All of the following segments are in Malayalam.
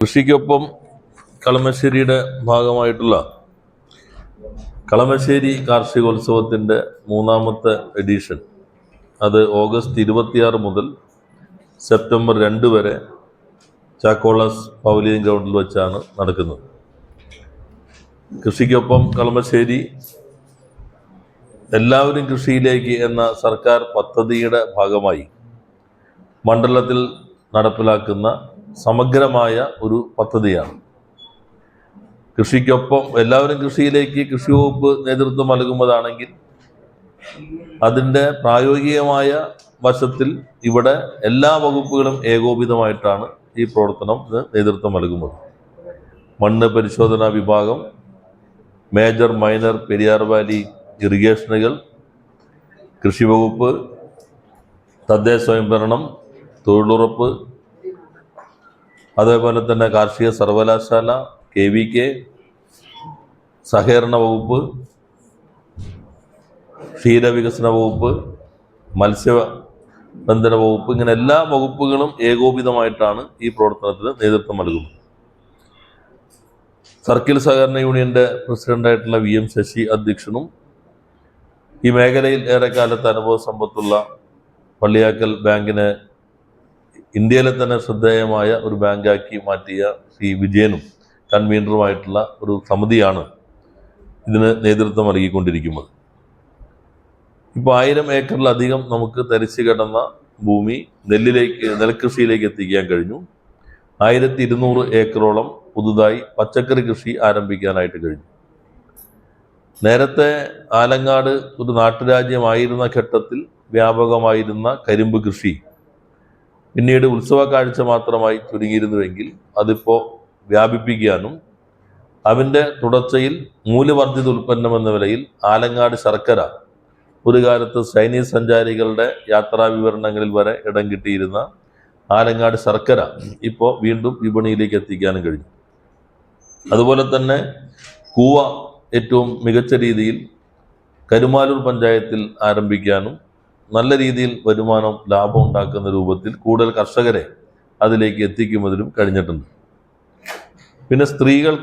കൃഷിക്കൊപ്പം കളമശ്ശേരിയുടെ ഭാഗമായിട്ടുള്ള കളമശ്ശേരി കാർഷികോത്സവത്തിന്റെ മൂന്നാമത്തെ എഡിഷൻ അത് ഓഗസ്റ്റ് ഇരുപത്തിയാറ് മുതൽ സെപ്റ്റംബർ രണ്ട് വരെ ചാക്കോളസ് പവലിയൻ ഗ്രൗണ്ടിൽ വെച്ചാണ് നടക്കുന്നത്. കൃഷിക്കൊപ്പം കളമശ്ശേരി എല്ലാവരും കൃഷിയിലേക്ക് എന്ന സർക്കാർ പദ്ധതിയുടെ ഭാഗമായി മണ്ഡലത്തിൽ നടപ്പിലാക്കുന്ന സമഗ്രമായ ഒരു പദ്ധതിയാണ്. കൃഷിക്കൊപ്പം എല്ലാവരും കൃഷിയിലേക്ക് കൃഷി വകുപ്പ് നേതൃത്വം നൽകുന്നതാണെങ്കിൽ അതിന്റെ പ്രായോഗികമായ വശത്തിൽ ഇവിടെ എല്ലാ വകുപ്പുകളും ഏകോപിതമായിട്ടാണ് ഈ പ്രവർത്തനം നേതൃത്വം നൽകുന്നത്. മണ്ണ് പരിശോധനാ വിഭാഗം മേജർ മൈനർ പെരിയാർ വാലി ഇറിഗേഷനുകൾ കൃഷി വകുപ്പ് തദ്ദേശ സ്വയംഭരണം തൊഴിലുറപ്പ് അതേപോലെ തന്നെ കാർഷിക സർവകലാശാല കെ വി കെ സഹകരണ വകുപ്പ് ക്ഷീരവികസന വകുപ്പ് മത്സ്യബന്ധന വകുപ്പ് ഇങ്ങനെ എല്ലാ വകുപ്പുകളും ഏകോപിതമായിട്ടാണ് ഈ പ്രവർത്തനത്തിന് നേതൃത്വം നൽകുന്നത്. സർക്കിൾ സഹകരണ യൂണിയന്റെ പ്രസിഡന്റായിട്ടുള്ള വി എം ശശി അധ്യക്ഷനും ഈ മേഖലയിൽ ഏറെക്കാലത്ത് അനുഭവ സമ്പത്തുള്ള പള്ളിയാക്കൽ ബാങ്കിനെ ഇന്ത്യയിലെ തന്നെ ശ്രദ്ധേയമായ ഒരു ബാങ്കാക്കി മാറ്റിയ സി വിജയനും കൺവീനറുമായിട്ടുള്ള ഒരു സമിതിയാണ് ഇതിന് നേതൃത്വം നൽകിക്കൊണ്ടിരിക്കുന്നത്. ഇപ്പോൾ ആയിരം ഏക്കറിലധികം നമുക്ക് തരിച്ചു കിടന്ന ഭൂമി നെല്ലിലേക്ക് നെൽകൃഷിയിലേക്ക് എത്തിക്കാൻ കഴിഞ്ഞു. ആയിരത്തി ഇരുന്നൂറ് ഏക്കറോളം പുതുതായി പച്ചക്കറി കൃഷി ആരംഭിക്കാനായിട്ട് കഴിഞ്ഞു. നേരത്തെ ആലങ്ങാട് ഒരു നാട്ടുരാജ്യമായിരുന്ന ഘട്ടത്തിൽ വ്യാപകമായിരുന്ന കരിമ്പ് കൃഷി പിന്നീട് ഉത്സവ കാഴ്ച മാത്രമായി ചുരുങ്ങിയിരുന്നുവെങ്കിൽ അതിപ്പോൾ വ്യാപിപ്പിക്കാനും അവന്റെ തുടർച്ചയിൽ മൂല്യവർദ്ധിത ഉൽപ്പന്നം എന്ന നിലയിൽ ആലങ്ങാട് ശർക്കര ഒരു കാലത്ത് ചൈനീസ് സഞ്ചാരികളുടെ യാത്രാ വിവരണങ്ങളിൽ വരെ ഇടം കിട്ടിയിരുന്ന ആലങ്ങാട് ശർക്കര ഇപ്പോൾ വീണ്ടും വിപണിയിലേക്ക് എത്തിക്കാനും കഴിഞ്ഞു. അതുപോലെ തന്നെ കൂവ ഏറ്റവും മികച്ച രീതിയിൽ കരുമാലൂർ പഞ്ചായത്തിൽ ആരംഭിക്കാനും നല്ല രീതിയിൽ വരുമാനം ലാഭം ഉണ്ടാക്കുന്ന രൂപത്തിൽ കൂടുതൽ കർഷകരെ അതിലേക്ക് എത്തിക്കുന്നതിലും കഴിഞ്ഞിട്ടുണ്ട്. പിന്നെ സ്ത്രീകൾ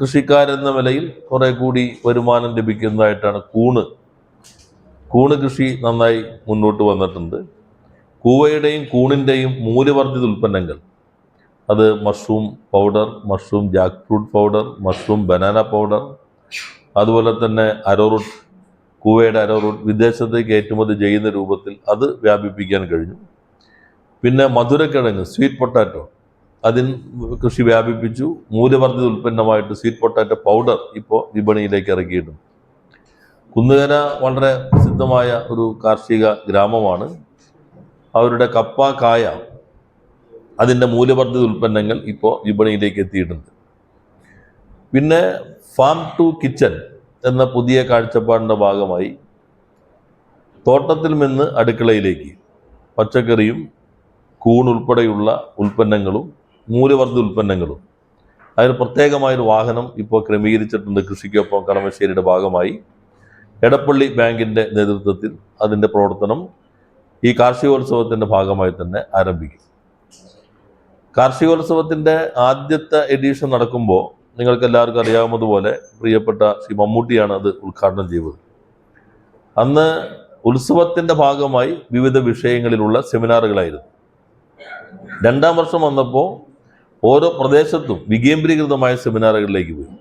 കൃഷിക്കാരെന്ന നിലയിൽ കുറെ കൂടി വരുമാനം ലഭിക്കുന്നതായിട്ടാണ് കൂണ്. കൂണ് കൃഷി നന്നായി മുന്നോട്ട് വന്നിട്ടുണ്ട്. കൂവയുടെയും കൂണിന്റെയും മൂല്യവർദ്ധിത ഉൽപ്പന്നങ്ങൾ. അത് mushroom powder mushroom jackfruit powder mushroom banana powder അതുപോലെ തന്നെ അരോറൂട്ട് കൂവയുടെ അരോറൂട്ട് വിദേശത്തേക്ക് കയറ്റുമതി ചെയ്യുന്ന രൂപത്തിൽ അത് വ്യാപിപ്പിക്കാൻ കഴിഞ്ഞു. പിന്നെ മധുരക്കിഴങ്ങ് സ്വീറ്റ് പൊട്ടാറ്റോ. അതിന് കൃഷി വ്യാപിപ്പിച്ചു. മൂല്യവർദ്ധിത ഉൽപ്പന്നമായിട്ട് സ്വീറ്റ് പൊട്ടാറ്റോ പൗഡർ ഇപ്പോൾ വിപണിയിലേക്ക് ഇറക്കിയിട്ടുണ്ട്. കുന്നുകര വളരെ പ്രസിദ്ധമായ ഒരു കാർഷിക ഗ്രാമമാണ്. അവരുടെ കപ്പ കായ അതിന്റെ മൂല്യവർദ്ധിത ഉൽപ്പന്നങ്ങൾ ഇപ്പോൾ വിപണിയിലേക്ക് എത്തിയിട്ടുണ്ട്. പിന്നെ ഫാം ടു കിച്ചൺ. എന്ന പുതിയ കാഴ്ചപ്പാടിന്റെ ഭാഗമായി തോട്ടത്തിൽ നിന്ന് അടുക്കളയിലേക്ക് പച്ചക്കറിയും കൂൺ ഉൾപ്പെടെയുള്ള ഉൽപ്പന്നങ്ങളും മൂല്യവർദ്ധ ഉൽപ്പന്നങ്ങളും. അതിന് പ്രത്യേകമായൊരു വാഹനം ഇപ്പോൾ ക്രമീകരിച്ചിട്ടുണ്ട് കൃഷിക്കൊപ്പം കളമശ്ശേരിയുടെ ഭാഗമായി. എടപ്പള്ളി ബാങ്കിന്റെ നേതൃത്വത്തിൽ അതിന്റെ പ്രവർത്തനം ഈ കാർഷികോത്സവത്തിന്റെ ഭാഗമായി തന്നെ ആരംഭിക്കും. കാർഷികോത്സവത്തിന്റെ ആദ്യത്തെ എഡിഷൻ നടക്കുമ്പോൾ നിങ്ങൾക്ക് എല്ലാവർക്കും അറിയാവുന്നതുപോലെ പ്രിയപ്പെട്ട ശ്രീ മമ്മൂട്ടിയാണ് അത് ഉദ്ഘാടനം ചെയ്തത്. അന്ന് ഉത്സവത്തിന്റെ ഭാഗമായി വിവിധ വിഷയങ്ങളിലുള്ള സെമിനാറുകളായിരുന്നു. രണ്ടാം വർഷം വന്നപ്പോൾ ഓരോ പ്രദേശത്തും വികേന്ദ്രീകൃതമായ സെമിനാറുകളിലേക്ക് പോയി.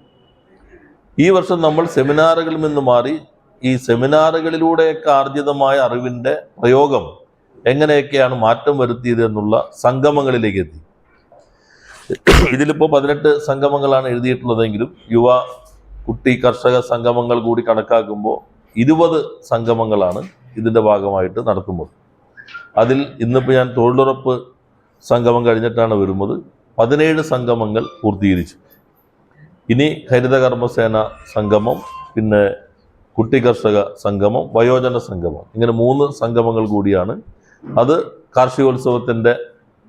ഈ വർഷം നമ്മൾ സെമിനാറുകളിൽ നിന്ന് മാറി ഈ സെമിനാറുകളിലൂടെയൊക്കെ ആർജിതമായ അറിവിന്റെ പ്രയോഗം എങ്ങനെയൊക്കെയാണ് മാറ്റം വരുത്തിയത് എന്നുള്ള സംഗമങ്ങളിലേക്ക് എത്തി. ഇതിലിപ്പോൾ പതിനെട്ട് സംഗമങ്ങളാണ് എഴുതിയിട്ടുള്ളതെങ്കിലും യുവ കുട്ടി കർഷക സംഗമങ്ങൾ കൂടി കണക്കാക്കുമ്പോൾ ഇരുപത് സംഗമങ്ങളാണ് ഇതിന്റെ ഭാഗമായിട്ട് നടത്തുന്നത്. അതിൽ ഇന്നിപ്പോൾ ഞാൻ തൊഴിലുറപ്പ് സംഗമം കഴിഞ്ഞിട്ടാണ് വരുന്നത്. പതിനേഴ് സംഗമങ്ങൾ പൂർത്തീകരിച്ചു. ഇനി ഹരിത കർമ്മസേന സംഗമം പിന്നെ കുട്ടി കർഷക സംഗമം വയോജന സംഗമം ഇങ്ങനെ മൂന്ന് സംഗമങ്ങൾ കൂടിയാണ്. അത് കാർഷികോത്സവത്തിന്റെ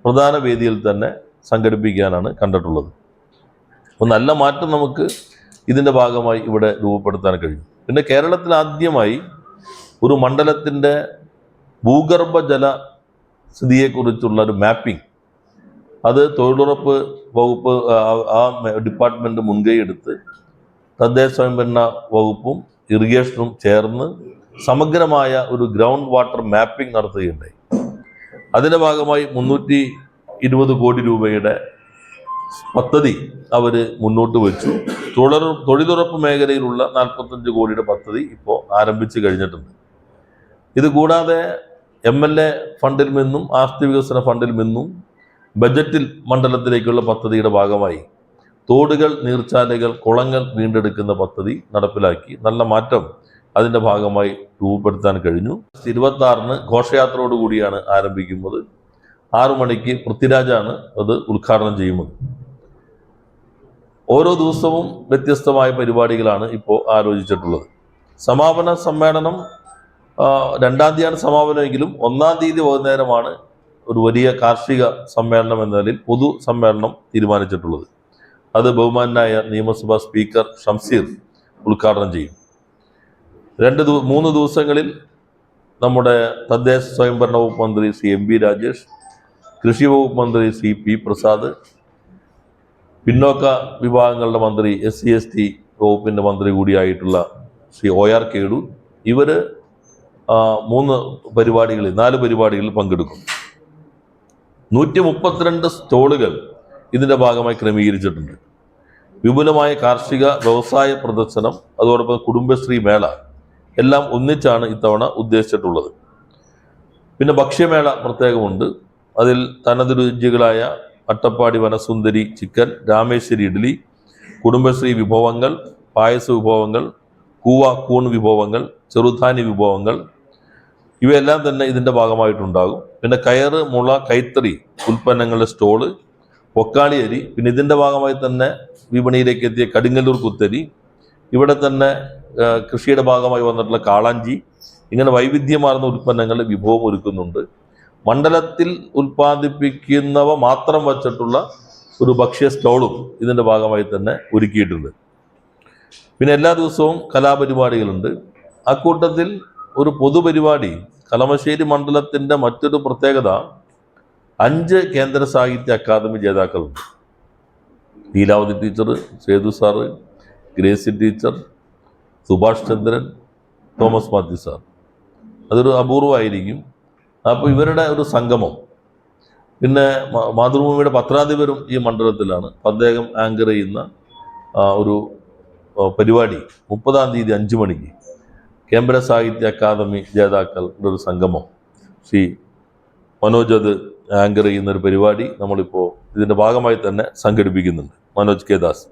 പ്രധാന വേദിയിൽ തന്നെ സംഘടിപ്പിക്കാനാണ് കണ്ടിട്ടുള്ളത്. അപ്പോൾ നല്ല മാറ്റം നമുക്ക് ഇതിന്റെ ഭാഗമായി ഇവിടെ രൂപപ്പെടുത്താൻ കഴിയും. പിന്നെ കേരളത്തിൽ ആദ്യമായി ഒരു മണ്ഡലത്തിന്റെ ഭൂഗർഭജല സ്ഥിതിയെക്കുറിച്ചുള്ള ഒരു മാപ്പിംഗ്. അത് തൊഴിലുറപ്പ് വകുപ്പ് ആ- ഡിപ്പാർട്ട്മെന്റ് ഡിപ്പാർട്ട്മെന്റ് മുൻകൈ എടുത്ത് തദ്ദേശ സ്വയംഭരണ വകുപ്പും ഇറിഗേഷനും ചേർന്ന് സമഗ്രമായ ഒരു ഗ്രൗണ്ട് വാട്ടർ മാപ്പിംഗ് നടത്തുകയുണ്ടായി. അതിന്റെ ഭാഗമായി മുന്നൂറ്റി ഇരുപത് കോടി രൂപയുടെ പദ്ധതി അവർ മുന്നോട്ട് വെച്ചു. തൊഴിലു തൊഴിലുറപ്പ് മേഖലയിലുള്ള നാൽപ്പത്തഞ്ച് കോടിയുടെ പദ്ധതി ഇപ്പോൾ ആരംഭിച്ചു കഴിഞ്ഞിട്ടുണ്ട്. ഇത് കൂടാതെ എം എൽ എ ഫണ്ടിൽ നിന്നും ആസ്തി വികസന ഫണ്ടിൽ നിന്നും ബജറ്റിൽ മണ്ഡലത്തിലേക്കുള്ള പദ്ധതിയുടെ ഭാഗമായി തോടുകൾ നീർച്ചാലുകൾ കുളങ്ങൾ വീണ്ടെടുക്കുന്ന പദ്ധതി നടപ്പിലാക്കി. നല്ല മാറ്റം അതിന്റെ ഭാഗമായി രൂപപ്പെടുത്താൻ കഴിഞ്ഞു. ഇരുപത്തി ആറിന് ഘോഷയാത്രയോടുകൂടിയാണ് ആരംഭിക്കുന്നത്. ആറു മണിക്ക് പൃഥ്വിരാജാണ് അത് ഉദ്ഘാടനം ചെയ്യുന്നത്. ഓരോ ദിവസവും വ്യത്യസ്തമായ പരിപാടികളാണ് ഇപ്പോൾ ആലോചിച്ചിട്ടുള്ളത്. സമാപന സമ്മേളനം രണ്ടാം തീയതിയാണ് സമാപനമെങ്കിലും ഒന്നാം തീയതി വൈകുന്നേരമാണ് ഒരു വലിയ കാർഷിക സമ്മേളനം എന്ന നിലയിൽ പൊതു സമ്മേളനം തീരുമാനിച്ചിട്ടുള്ളത്. അത് ബഹുമാനായ നിയമസഭാ സ്പീക്കർ ഷംസീർ ഉദ്ഘാടനം ചെയ്യും. രണ്ട് മൂന്ന് ദിവസങ്ങളിൽ നമ്മുടെ തദ്ദേശ സ്വയംഭരണ വകുപ്പ് മന്ത്രി ശ്രീ എം ബി രാജേഷ് കൃഷി വകുപ്പ് മന്ത്രി സി പി പ്രസാദ് പിന്നോക്ക വിഭാഗങ്ങളുടെ മന്ത്രി എസ് സി എസ് ടി വകുപ്പിന്റെ മന്ത്രി കൂടിയായിട്ടുള്ള ശ്രീ ഒ ആർ കേടു ഇവർ മൂന്ന് പരിപാടികളിൽ നാല് പരിപാടികളിൽ പങ്കെടുക്കും. നൂറ്റി മുപ്പത്തിരണ്ട് സ്റ്റോളുകൾ ഇതിന്റെ ഭാഗമായി ക്രമീകരിച്ചിട്ടുണ്ട്. വിപുലമായ കാർഷിക വ്യവസായ പ്രദർശനം അതോടൊപ്പം കുടുംബശ്രീ മേള എല്ലാം ഒന്നിച്ചാണ് ഇത്തവണ ഉദ്ദേശിച്ചിട്ടുള്ളത്. പിന്നെ ഭക്ഷ്യമേള പ്രത്യേകമുണ്ട്. അതിൽ തനത് രുചികളായ അട്ടപ്പാടി വനസുന്ദരി ചിക്കൻ രാമേശ്വരി ഇഡ്ഡലി കുടുംബശ്രീ വിഭവങ്ങൾ പായസ വിഭവങ്ങൾ കൂവ കൂൺ വിഭവങ്ങൾ ചെറുധാന്യ വിഭവങ്ങൾ. ഇവയെല്ലാം തന്നെ ഇതിന്റെ ഭാഗമായിട്ടുണ്ടാകും. പിന്നെ കയറ് മുള കൈത്തറി ഉൽപ്പന്നങ്ങളുടെ സ്റ്റോൾ പൊക്കാളി അരി പിന്നെ ഇതിന്റെ ഭാഗമായി തന്നെ വിപണിയിലേക്ക് എത്തിയ കടുങ്ങല്ലൂർ കുത്തരി ഇവിടെ തന്നെ കൃഷിയുടെ ഭാഗമായി വന്നിട്ടുള്ള കാളാഞ്ചി ഇങ്ങനെ വൈവിധ്യമാർന്ന ഉൽപ്പന്നങ്ങൾ വിഭവം ഒരുക്കുന്നുണ്ട്. മണ്ഡലത്തിൽ ഉൽപ്പാദിപ്പിക്കുന്നവ മാത്രം വച്ചിട്ടുള്ള ഒരു ഭക്ഷ്യ സ്റ്റോളും ഇതിന്റെ ഭാഗമായി തന്നെ ഒരുക്കിയിട്ടുണ്ട്. പിന്നെ എല്ലാ ദിവസവും കലാപരിപാടികളുണ്ട്. അക്കൂട്ടത്തിൽ ഒരു പൊതുപരിപാടി കളമശ്ശേരി മണ്ഡലത്തിന്റെ മറ്റൊരു പ്രത്യേകത അഞ്ച് Kendra Sahitya Akademi ജേതാക്കളുണ്ട്. Leelavathi teacher Sethu sir Gracy teacher Subhash Chandran Thomas Mathew sir. അതൊരു അപൂർവമായിരിക്കും. അപ്പോൾ ഇവരുടെ ഒരു സംഗമം. പിന്നെ മാതൃഭൂമിയുടെ പത്രാധിപരും ഈ മണ്ഡലത്തിലാണ്. അദ്ദേഹം ആങ്കർ ചെയ്യുന്ന ഒരു പരിപാടി. മുപ്പതാം തീയതി അഞ്ച് മണിക്ക്. കേന്ദ്ര സാഹിത്യ അക്കാദമി ജേതാക്കളുടെ ഒരു സംഗമം. സി മനോജ് അത് ആങ്കർ ചെയ്യുന്ന ഒരു പരിപാടി നമ്മളിപ്പോൾ ഇതിന്റെ ഭാഗമായി തന്നെ സംഘടിപ്പിക്കുന്നുണ്ട്. മനോജ് കെ ദാസ്.